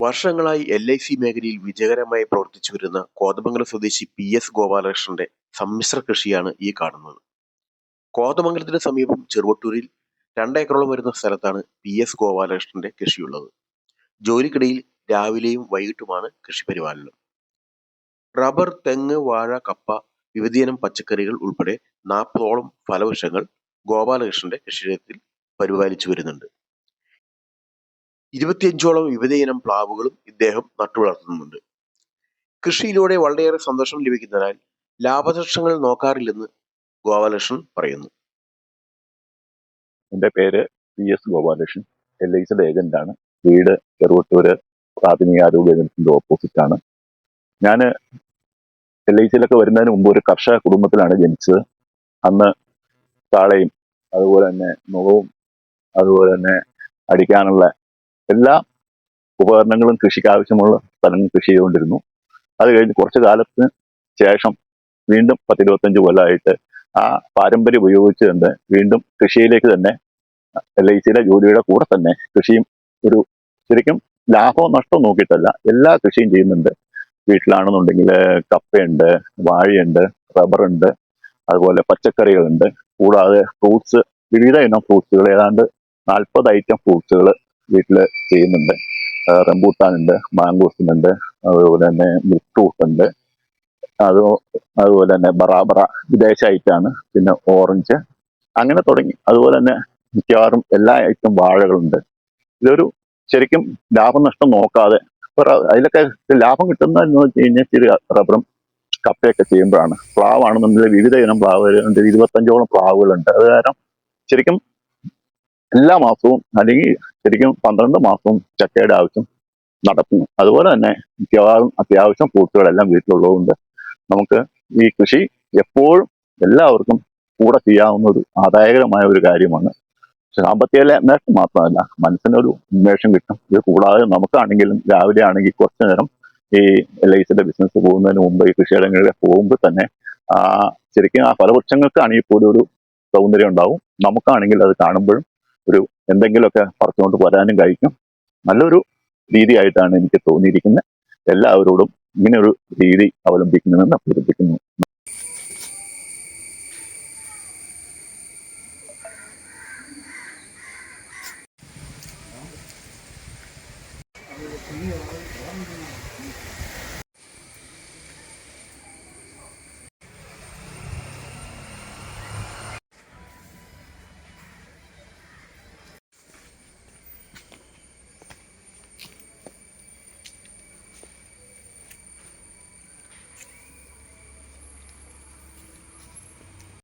വർഷങ്ങളായി L I C മേഖലയിൽ വിജയകരമായി പ്രവർത്തിച്ചു വരുന്ന കോതമംഗലം സ്വദേശി പി എസ് ഗോപാലകൃഷ്ണന്റെ സമ്മിശ്ര കൃഷിയാണ് ഈ കാണുന്നത്. കോതമംഗലത്തിന് സമീപം ചെറുവട്ടൂരിൽ രണ്ടേക്കറോളം വരുന്ന സ്ഥലത്താണ് പി എസ് ഗോപാലകൃഷ്ണന്റെ കൃഷിയുള്ളത്. ജോലിക്കിടയിൽ രാവിലെയും വൈകിട്ടുമാണ് കൃഷി പരിപാലനം റബ്ബർ തെങ്ങ് വാഴ കപ്പ വിവിധയിനം പച്ചക്കറികൾ ഉൾപ്പെടെ നാൽപ്പതോളം ഫലവൃക്ഷങ്ങൾ ഗോപാലകൃഷ്ണന്റെ കൃഷിയിടത്തിൽ പരിപാലിച്ചു വരുന്നുണ്ട്. ഇരുപത്തിയഞ്ചോളം വിവിധയിനം പ്ലാവുകളും ഇദ്ദേഹം നട്ടുവളർത്തുന്നുണ്ട്. കൃഷിയിലൂടെ വളരെയേറെ സന്തോഷം ലഭിക്കുന്നതിനാൽ ലാഭനഷ്ടങ്ങൾ നോക്കാറില്ലെന്ന് ഗോപാലകൃഷ്ണൻ പറയുന്നു. എന്റെ പേര് P S Gopalakrishnan. L I സിയുടെ ഏജന്റാണ്. വീട് ചെറുവട്ടൂര് പ്രാഥമിക ആരോഗ്യ കേന്ദ്രത്തിന്റെ ഓപ്പോസിറ്റ് ആണ് ഞാൻ എൽ ഐ സിയിലൊക്കെ വരുന്നതിന് മുമ്പ് ഒരു കർഷക കുടുംബത്തിലാണ് ജനിച്ചത്. അന്ന് താളയും അതുപോലെ തന്നെ മുഖവും അതുപോലെ തന്നെ അടിക്കാനുള്ള എല്ലാ ഉപകരണങ്ങളും കൃഷിക്ക് ആവശ്യമുള്ള സ്ഥലങ്ങൾ കൃഷി ചെയ്തുകൊണ്ടിരുന്നു. അത് കഴിഞ്ഞ് കുറച്ച് കാലത്തിന് ശേഷം വീണ്ടും പത്തിരുപത്തഞ്ച് കൊല്ലമായിട്ട് ആ പാരമ്പര്യം ഉപയോഗിച്ച് തന്നെ വീണ്ടും കൃഷിയിലേക്ക് തന്നെ എൽ ഐ സിയിലെ ജോലിയുടെ കൂടെ തന്നെ കൃഷിയും ഒരു ശരിക്കും ലാഭവും നഷ്ടവും നോക്കിയിട്ടല്ല എല്ലാ കൃഷിയും ചെയ്യുന്നുണ്ട്. വീട്ടിലാണെന്നുണ്ടെങ്കിൽ കപ്പയുണ്ട് വാഴയുണ്ട് റബ്ബറുണ്ട് അതുപോലെ പച്ചക്കറികളുണ്ട്. കൂടാതെ ഫ്രൂട്ട്സ് വിവിധ ഇനം ഫ്രൂട്ട്സുകൾ ഏതാണ്ട് നാൽപ്പത് ഐറ്റം ഫ്രൂട്ട്സുകൾ വീട്ടിൽ ചെയ്യുന്നുണ്ട്. റംബൂട്ടാനുണ്ട് മാംഗോസിനുണ്ട് അതുപോലെ തന്നെ ഫ്രൂട്ട് ഉണ്ട് അത് അതുപോലെ തന്നെ ബറാബറ വിദേശ ഐറ്റാണ് പിന്നെ ഓറഞ്ച് അങ്ങനെ തുടങ്ങി. അതുപോലെ തന്നെ മിക്കവാറും എല്ലാ ഐറ്റം വാഴകളുണ്ട്. ഇതൊരു ശരിക്കും ലാഭനഷ്ടം നോക്കാതെ അതിലൊക്കെ ലാഭം കിട്ടുന്ന എന്ന് വെച്ച് കഴിഞ്ഞാൽ ചെറിയ റബ്ബറും കപ്പയൊക്കെ ചെയ്യുമ്പോഴാണ്. പ്ലാവാണെന്നുണ്ടെങ്കിൽ വിവിധ ഇനം പ്ലാവ് വരുന്നുണ്ട് ഇരുപത്തഞ്ചോളം പ്ലാവുകളുണ്ട്. അത് കാരണം ശരിക്കും എല്ലാ മാസവും അല്ലെങ്കിൽ ശരിക്കും പന്ത്രണ്ട് മാസവും ചക്കയുടെ ആവശ്യം നടക്കുന്നു. അതുപോലെ തന്നെ മിക്കവാറും അത്യാവശ്യം പൂട്ടുകളെല്ലാം വീട്ടിലുള്ളതുകൊണ്ട് നമുക്ക് ഈ കൃഷി എപ്പോഴും എല്ലാവർക്കും കൂടെ ചെയ്യാവുന്ന ഒരു ആദായകരമായ ഒരു കാര്യമാണ് സാമ്പത്തിക ഉന്മേഷം മാത്രമല്ല മനസ്സിനൊരു ഉന്മേഷം കിട്ടും. ഇത് കൂടാതെ നമുക്കാണെങ്കിലും രാവിലെ ആണെങ്കിൽ കുറച്ചു നേരം ഈ എൽ ഐ സിയുടെ ബിസിനസ് പോകുന്നതിന് മുമ്പ് ഈ കൃഷിയിടങ്ങളിലെ പോകുമ്പോൾ തന്നെ ആ ശരിക്കും ആ ഫലവൃക്ഷങ്ങൾക്കാണെങ്കിൽ പോലും ഒരു സൗന്ദര്യം ഉണ്ടാവും. നമുക്കാണെങ്കിൽ അത് കാണുമ്പോഴും ഒരു എന്തെങ്കിലുമൊക്കെ പറിച്ചുകൊണ്ട് വരാനും കഴിക്കും. നല്ലൊരു രീതിയായിട്ടാണ് എനിക്ക് തോന്നിയിരിക്കുന്നത്. എല്ലാവരോടും ഇങ്ങനെ ഒരു രീതി അവലംബിക്കുന്നതെന്ന് അഭ്യർത്ഥിക്കുന്നു. 뭐, 뭐 중요한 사람들이